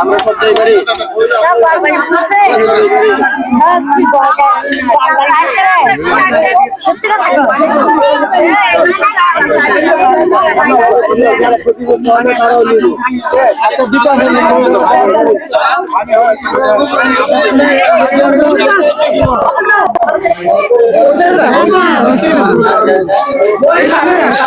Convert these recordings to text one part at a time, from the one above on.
আমরা সবটাই পারি আচ্ছা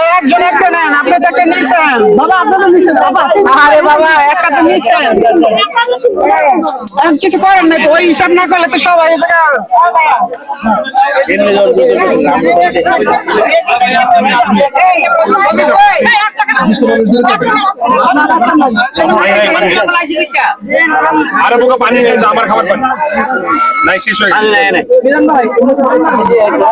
একজন একটা নেন আপনি তো একটা নিয়েছেন বাবা আপনাদের নিয়েছেন আরে বাবা একটা তো নিয়েছেন কিছু করেন না তো ওই হিসাব না করলে তো সবাই এই জায়গা আরে বোকা পানি নেই, আমার খাবার পানি নাই শেষ হয়ে গেছে আবার কেউ দিতে যাবে না।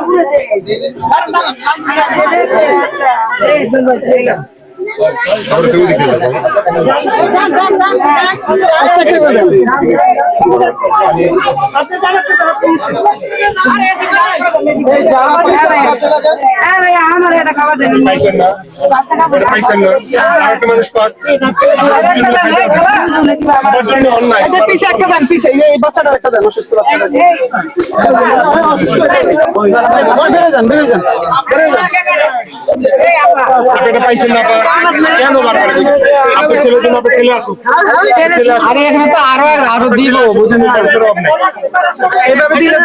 পিছে একটা পিছে এই বাচ্চাটার একটা অসুস্থ বেড়ে যান বেড়ে যান বেড়ে যান আপনি এটা পাইছেন না আপনারা? কেন বারবার বলছেন? আপনার ছেলের জন্য আপনার ছেলে আসুক। আরে এখানে তো আরও আরও দিব বুঝেন দিলে